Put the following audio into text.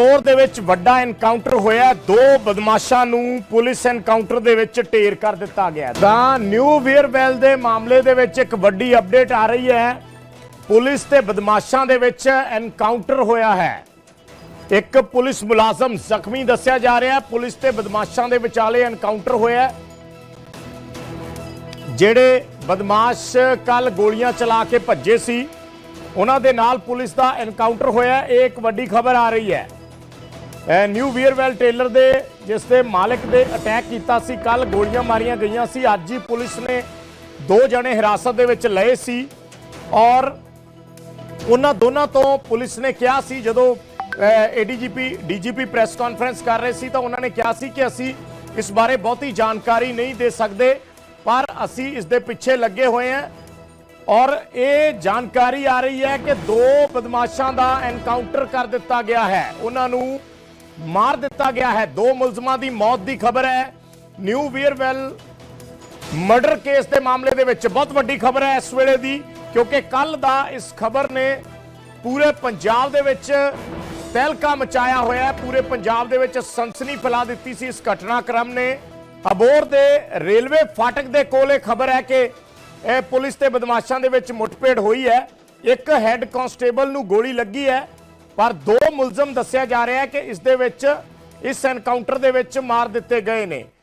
ਅਬੋਰ ਦੇ ਵਿੱਚ ਵੱਡਾ ਐਨਕਾਊਂਟਰ ਹੋਇਆ। ਦੋ ਬਦਮਾਸ਼ਾਂ ਨੂੰ ਪੁਲਿਸ ਐਨਕਾਊਂਟਰ ਦੇ ਵਿੱਚ ਢੇਰ ਕਰ ਦਿੱਤਾ ਗਿਆ। ਤਾਂ ਨਿਊ ਵੀਅਰਵੈਲ ਦੇ ਮਾਮਲੇ ਦੇ ਵਿੱਚ ਇੱਕ ਵੱਡੀ ਅਪਡੇਟ ਆ ਰਹੀ ਹੈ। ਪੁਲਿਸ ਤੇ ਬਦਮਾਸ਼ਾਂ ਦੇ ਵਿੱਚ ਐਨਕਾਊਂਟਰ ਹੋਇਆ ਹੈ। ਇੱਕ ਪੁਲਿਸ ਮੁਲਾਜ਼ਮ ਜ਼ਖਮੀ ਦੱਸਿਆ ਜਾ ਰਿਹਾ ਹੈ। ਪੁਲਿਸ ਤੇ ਬਦਮਾਸ਼ਾਂ ਦੇ ਵਿਚਾਲੇ ਐਨਕਾਊਂਟਰ ਹੋਇਆ ਹੈ। ਜਿਹੜੇ ਬਦਮਾਸ਼ ਕੱਲ ਗੋਲੀਆਂ ਚਲਾ ਕੇ ਭੱਜੇ ਸੀ, ਉਹਨਾਂ ਦੇ ਨਾਲ ਪੁਲਿਸ ਦਾ ਐਨਕਾਊਂਟਰ ਹੋਇਆ। ਇਹ ਇੱਕ ਵੱਡੀ ਖਬਰ ਆ ਰਹੀ ਹੈ। ਨਿਊ ਵੀਅਰਵੈਲ ਟੇਲਰ ਦੇ, ਜਿਸ ਦੇ ਮਾਲਕ ਦੇ ਅਟੈਕ ਕੀਤਾ ਸੀ ਕੱਲ ਗੋਲੀਆਂ ਮਾਰੀਆਂ ਗਈਆਂ ਸੀ। ਅੱਜ ਹੀ ਪੁਲਿਸ ਨੇ ਦੋ ਜਣੇ ਹਿਰਾਸਤ ਦੇ ਵਿੱਚ ਲਏ ਸੀ ਔਰ ਉਹਨਾਂ ਦੋਨਾਂ ਤੋਂ ਪੁਲਿਸ ਨੇ ਕਿਹਾ ਸੀ, ਜਦੋਂ ਏਡੀਜੀਪੀ ਡੀਜੀਪੀ ਪ੍ਰੈਸ ਕਾਨਫਰੰਸ ਕਰ ਰਹੇ ਸੀ, ਤਾਂ ਉਹਨਾਂ ਨੇ ਕਿਹਾ ਸੀ ਕਿ ਅਸੀਂ ਇਸ ਬਾਰੇ ਬਹੁਤੀ ਜਾਣਕਾਰੀ ਨਹੀਂ ਦੇ ਸਕਦੇ, ਪਰ ਅਸੀਂ ਇਸ ਦੇ ਪਿੱਛੇ ਲੱਗੇ ਹੋਏ ਹਾਂ ਔਰ ਇਹ ਜਾਣਕਾਰੀ ਆ ਰਹੀ ਹੈ ਕਿ ਦੋ ਬਦਮਾਸ਼ਾਂ ਦਾ ਐਨਕਾਊਂਟਰ ਕਰ ਦਿੱਤਾ ਗਿਆ ਹੈ। ਉਹਨਾਂ ਨੂੰ ਮਾਰ ਦਿੱਤਾ ਗਿਆ ਹੈ। ਦੋ ਮੁਲਜ਼ਮਾਂ ਦੀ ਮੌਤ ਦੀ ਖਬਰ ਹੈ। ਨਿਊ ਵੀਅਰਵੈਲ ਮਰਡਰ ਕੇਸ ਦੇ ਮਾਮਲੇ ਦੇ ਵਿੱਚ ਬਹੁਤ ਵੱਡੀ ਖਬਰ ਹੈ ਇਸ ਵੇਲੇ ਦੀ, ਕਿਉਂਕਿ ਕੱਲ ਦਾ ਇਸ ਖਬਰ ਨੇ ਪੂਰੇ ਪੰਜਾਬ ਦੇ ਵਿੱਚ ਤਹਿਲਕਾ ਮਚਾਇਆ ਹੋਇਆ ਹੈ। ਪੂਰੇ ਪੰਜਾਬ ਦੇ ਵਿੱਚ ਸਨਸਨੀ ਫੈਲਾ ਦਿੱਤੀ ਸੀ ਇਸ ਘਟਨਾਕ੍ਰਮ ਨੇ। ਅਬੋਰ ਦੇ ਰੇਲਵੇ ਫਾਟਕ ਦੇ ਕੋਲ ਇਹ ਖਬਰ ਹੈ ਕਿ ਇਹ ਪੁਲਿਸ ਤੇ ਬਦਮਾਸ਼ਾਂ ਦੇ ਵਿੱਚ ਮੁੱਠਭੇੜ ਹੋਈ ਹੈ। ਇੱਕ ਹੈੱਡ ਕਾਂਸਟੇਬਲ ਨੂੰ ਗੋਲੀ ਲੱਗੀ ਹੈ। ਪਰ ਦੋ ਮੁਲਜ਼ਮ ਦੱਸਿਆ ਜਾ ਰਿਹਾ ਹੈ ਕਿ ਇਸ ਦੇ ਵਿੱਚ, ਇਸ ਐਨਕਾਊਂਟਰ ਦੇ ਵਿੱਚ ਮਾਰ ਦਿੱਤੇ ਗਏ ਨੇ।